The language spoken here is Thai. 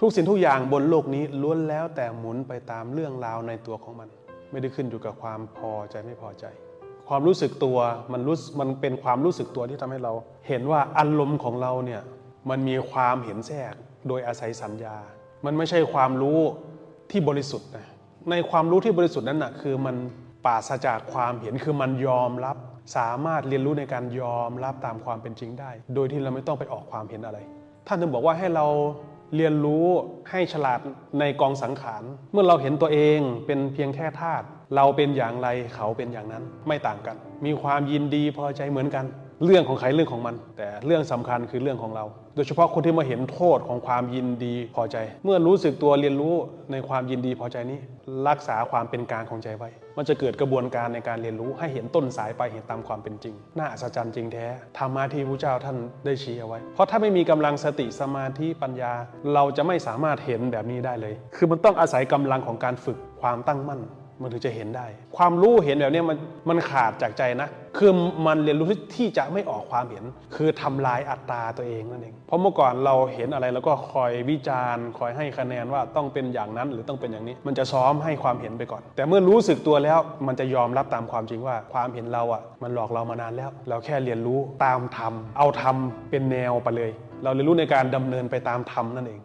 ทุกสิ่งทุกอย่างบนโลกนี้ล้วนแล้วแต่หมุนไปตามเรื่องราวในตัวของมัน ไม่ได้ขึ้นอยู่กับความพอใจไม่พอใจ ความรู้สึกตัวมันรู้มันเป็นความรู้สึกตัวที่ทำให้เรา เห็นว่าอารมณ์ของเราเนี่ยมันมีความเห็นแทรกโดยอาศัยสัญญา มันไม่ใช่ความรู้ที่บริสุทธิ์นะในความรู้ที่บริสุทธิ์นั้นนะคือมันปราศจากความเห็นคือมันยอมรับ สามารถเรียนรู้ในการยอมรับตามความเป็นจริงได้ โดยที่เราไม่ต้องไปออกความเห็นอะไร ท่านถึงบอกว่าให้เรา เรียนรู้ให้ฉลาดในกองสังขาร เมื่อเราเห็นตัวเองเป็นเพียงแค่ธาตุเราเป็นอย่างไรเขาเป็นอย่างนั้นไม่ต่างกัน มีความยินดีพอใจเหมือนกัน เรื่องของใครเรื่องของมัน แต่เรื่องสำคัญคือเรื่องของเรา โดยเฉพาะคนที่มาเห็นโทษของความยินดีพอใจ เมื่อรู้สึกตัวเรียนรู้ในความยินดีพอใจนี้ รักษาความเป็นกลางของใจไว้ มันจะเกิดกระบวนการในการเรียนรู้ให้เห็นต้นสายไปเหตุตามความเป็นจริง น่าอัศจรรย์จริงแท้ธรรมะที่พระเจ้าท่านได้ชี้เอาไว้ เพราะถ้าไม่มีกำลังสติสมาธิปัญญา เราจะไม่สามารถเห็นแบบนี้ได้เลย คือมันต้องอาศัยกำลังของการฝึกความตั้งมั่น มันถึงจะเห็นได้ ความรู้เห็นแบบนี้มันมันขาดจากใจนะ คือมันเรียนรู้ที่จะไม่ออกความเห็น คือทำลายอัตตาตัวเองนั่นเอง เพราะเมื่อก่อนเราเห็นอะไรแล้วก็คอยวิจารณ์ คอยให้คะแนนว่าต้องเป็นอย่างนั้นหรือต้องเป็นอย่างนี้ มันจะซ้อมให้ความเห็นไปก่อน แต่เมื่อรู้สึกตัวแล้วมันจะยอมรับตามความจริงว่าความเห็นเราอะ มันหลอกเรามานานแล้ว เราแค่เรียนรู้ตามธรรม เอาธรรมเป็นแนวไปเลย เราเรียนรู้ในการดำเนินไปตามธรรมนั่นเอง